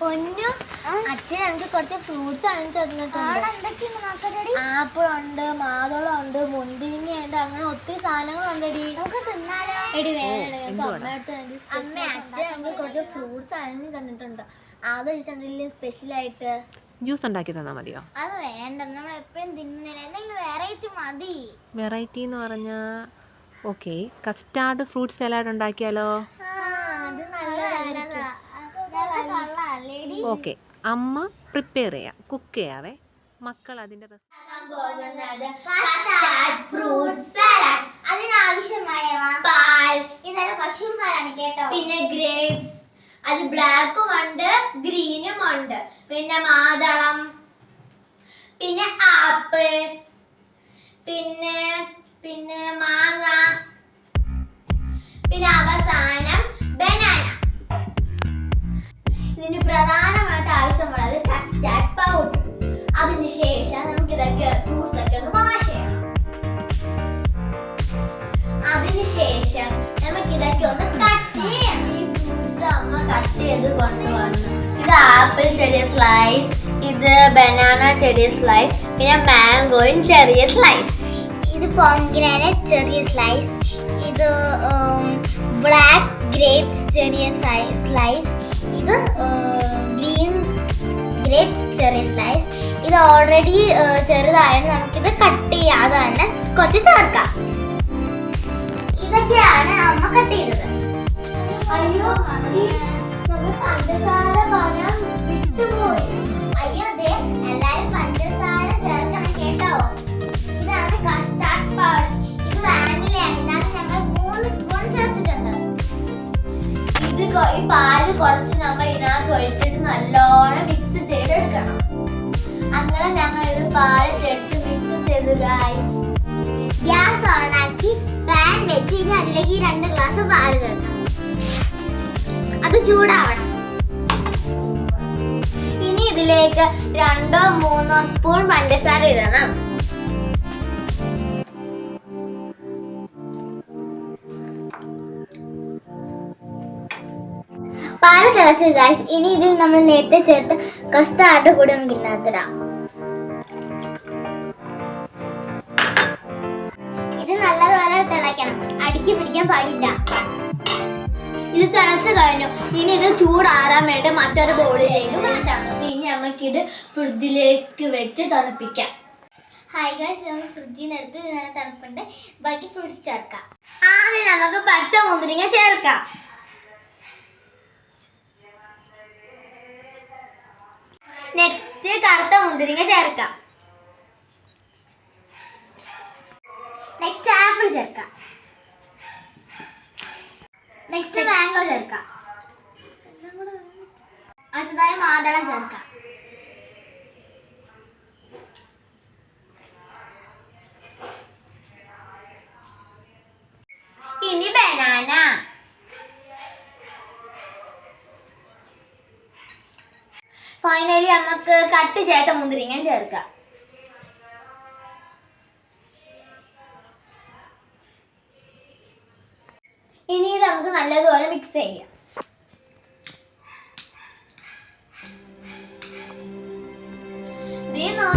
പൊന്നു. അച്ഛൻ ഞങ്ങൾക്ക് കുറച്ച് ഫ്രൂട്ട്സ് വാങ്ങിച്ചു തന്നിട്ടുണ്ട്. ആപ്പിൾ ഉണ്ട് മാതളം ഉണ്ട് മുന്തിരിങ്ങ ഉണ്ട് അങ്ങനെ ഒത്തിരി സാധനങ്ങളുണ്ടെടി. നമുക്ക് തിന്നാലോ? എടി വേണം അമ്മ അച്ഛൻ ഞങ്ങൾക്ക് കുറച്ച് ഫ്രൂട്ട്സ് വാങ്ങി തന്നിട്ടുണ്ട്. അത് എന്തെങ്കിലും സ്പെഷ്യൽ ആയിട്ട്. ജ്യൂസ് ഉണ്ടാക്കി തന്നാൽ മതിയോ? അത് വേണ്ട. നമ്മൾ എപ്പോഴും തിന്നുന്നില്ല. എന്തെങ്കിലും വെറൈറ്റി മതി. വെറൈറ്റി എന്ന് പറഞ്ഞാൽ ഓക്കെ കസ്റ്റാർഡ് ഫ്രൂട്ട് സലാഡ് ഉണ്ടാക്കിയാലോ? ഓക്കെ. അമ്മ പ്രിപ്പയർ ചെയ്യാം. കുക്ക് ചെയ്യാവേ. മക്കൾ അതിന്റെ പാൽ. കേട്ടോ. പിന്നെ ഗ്രേപ്സ് അത് ബ്ലാക്കും ഉണ്ട് ഗ്രീനും ഉണ്ട്. പിന്നെ മാതളം. പിന്നെ ആപ്പിൾ പിന്നെ പിന്നെ മാങ്ങ. ചെറിയ സ്ലൈസ് ഇത് ബനാന ചെറിയ സ്ലൈസ് പിന്നെ മാംഗോയും ചെറിയ സ്ലൈസ് ഇത് പോംഗ്രാനറ്റ് ചെറിയ സ്ലൈസ് ഇത് ബ്ലാക്ക് ഗ്രേപ്സ് ചെറിയ സ്ലൈസ് ഇത് ഗ്രീൻ ഗ്രേപ്സ് ചെറിയ സ്ലൈസ് ഇത് ഓൾറെഡി ചെറുതായത് നമുക്കിത് കട്ട് ചെയ്യാതെ തന്നെ കുറച്ച് ചേർക്കാം. ഈ പാൽ കുറച്ച് നമ്മൾ ഇതിനകത്ത് ഒഴിച്ചിട്ട് നല്ലോണം മിക്സ് ചെയ്തെടുക്കണം. അങ്ങനെ ഞങ്ങൾ ഇത് പാൽ ചേർത്ത് മിക്സ് ചെയ്തു ഗായ്സ് ഗ്യാസ് ഓണാക്കി പാൻ വെച്ച് ഇനി അതിലേക്ക് രണ്ട് ഗ്ലാസ് പാൽ ചേർക്കണം. അത് ചൂടാവണം. ഇനി ഇതിലേക്ക് രണ്ടോ മൂന്നോ സ്പൂൺ പഞ്ചസാര ഇടണം. പാൽ തിളച്ചു ഗായ്സ് ഇനി ഇതിൽ നമ്മൾ നേരത്തെ ചേർത്ത് കസ്റ്റാർഡ് കൂടി നമുക്ക് ഇതിനകത്തിടാം ഇത് നല്ലതുപോലെ തിളയ്ക്കണം. അടുക്കി പിടിക്കാൻ പാടില്ല. ഇത് തിളച്ചു കഴിഞ്ഞു. ഇനി ഇത് ചൂടാറാൻ വേണ്ടി മറ്റൊരു ബോളിലേക്ക് മാറ്റാം. ഇനി നമുക്ക് ഇത് ഫ്രിഡ്ജിലേക്ക് വെച്ച് തണുപ്പിക്കാം. ഹായ് ഗൈസ് നമ്മൾ ഫ്രിഡ്ജിൽ നിന്ന് എടുത്ത് നല്ല തണുപ്പുണ്ട്. ബാക്കി ഫ്രൂട്ട്സ് ചേർക്കാം. ആദ്യം നമുക്ക് പച്ച മുന്തിരിങ്ങ ചേർക്കാം. നെക്സ്റ്റ് കറുത്ത മുന്തിരിങ്ങ ചേർക്കാം. നെക്സ്റ്റ് ആപ്പിൾ ചേർക്കാം. നെക്സ്റ്റ് മാംഗോ ചേർക്കാം. അടുത്തതായി മാതളം ചേർക്കാം. ഫൈനലി നമുക്ക് കട്ട് ചെയ്ത മുന്തിരിങ്ങ ചേർക്കാം. ഇനി ഇത് നമുക്ക് നല്ലതുപോലെ മിക്സ് ചെയ്യാം. നല്ല നോ